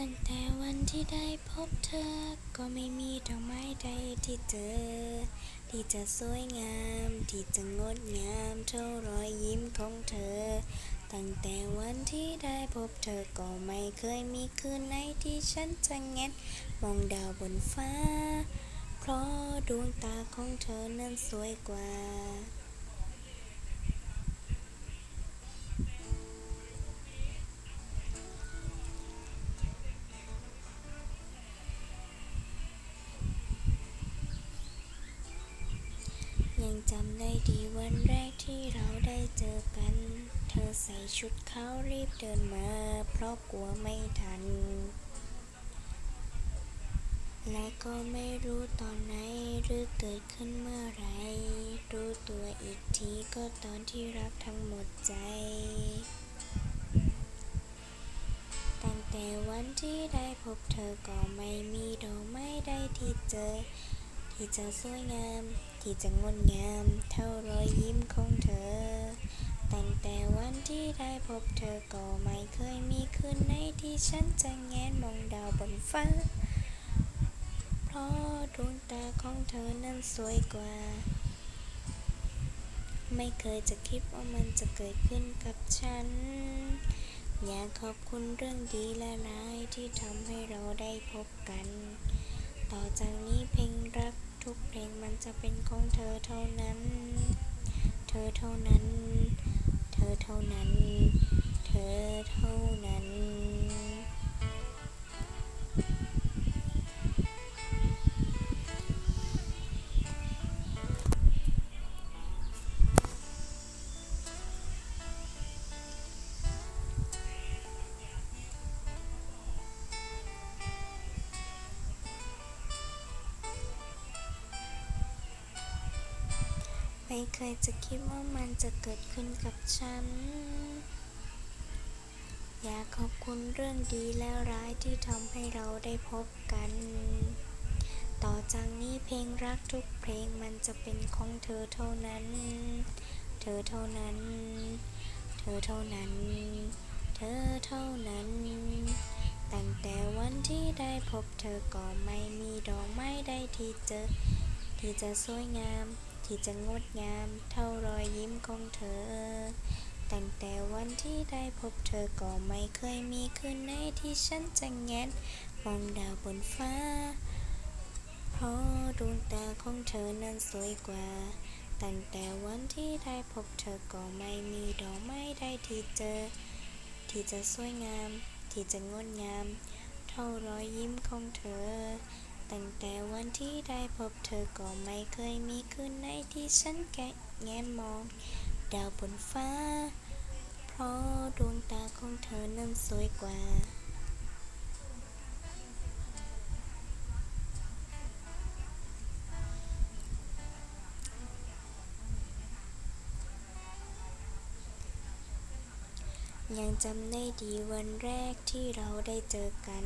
ตั้งแต่วันที่ได้พบเธอ ก็ไม่มีดอกไม้ใดที่เจอ ที่จะสวยงาม ที่จะงดงามเท่ารอยยิ้มของเธอ ตั้งแต่วันที่ได้พบเธอ ก็ไม่เคยมีคืนไหนที่ฉันจะแงนมองดาวบนฟ้า เพราะดวงตาของเธอนั้นสวยกว่า ยังจำได้ดีวันแรกที่เราได้เจอกัน เธอใส่ชุดขาวรีบเดินมา เพราะกลัวไม่ทัน และก็ไม่รู้ตอนไหนหรือเกิดขึ้นเมื่อไร รู้ตัวอีกทีก็ตอนที่รักทั้งหมดใจ ตั้งแต่วันที่ได้พบเธอก็ไม่มีดอกไม้ใดที่เจอ ที่จะสวยงาม ที่จะงดงามเท่ารอยยิ้มของเธอ ตั้งแต่วันที่ได้พบเธอก็ไม่เคยมีคืนไหนที่ฉันจะแงนมองดาวบนฟ้า เพราะดวงตาของเธอนั้นสวยกว่า ไม่เคยจะคิดว่ามันจะเกิดขึ้นกับฉัน อยากขอบคุณเรื่องดีและร้ายที่ทำให้เราได้พบกัน ต่อจากนี้เพลงรัก ทุกเพลงมันจะเป็นของเธอเท่านั้น เธอเท่านั้น เธอเท่านั้น เธอเท่านั้น ไม่เคยจะคิดว่ามันจะเกิดขึ้นกับฉัน อยากขอบคุณเรื่องดีและร้ายที่ทำให้เราได้พบกัน ต่อจากนี้เพลงรักทุกเพลงมันจะเป็นของเธอเท่านั้น เธอเท่านั้น เธอเท่านั้น เธอเท่านั้น ตั้งแต่วันที่ได้พบเธอก็ไม่มีดอกไม้ใดที่เจอที่จะสวยงาม ที่จะงดงามเท่ารอยยิ้มของเธอ ตั้งแต่วันที่ได้พบเธอก็ไม่เคยมีคืนไหนที่ฉันจะแงนมองดาวบนฟ้า เพราะดวงตาของเธอนั้นสวยกว่า ตั้งแต่วันที่ได้พบเธอก็ไม่มีดอกไม้ใดที่เจอ ที่จะสวยงาม ที่จะงดงาม เท่ารอยยิ้มของเธอ ที่ได้พบเธอก็ไม่เคยมีคืนไหนที่ฉันแกะแงนมอง ดาวบนฟ้า เพราะดวงตาของเธอนั้นสวยกว่ายังจำได้ดีวันแรกที่เราได้เจอกัน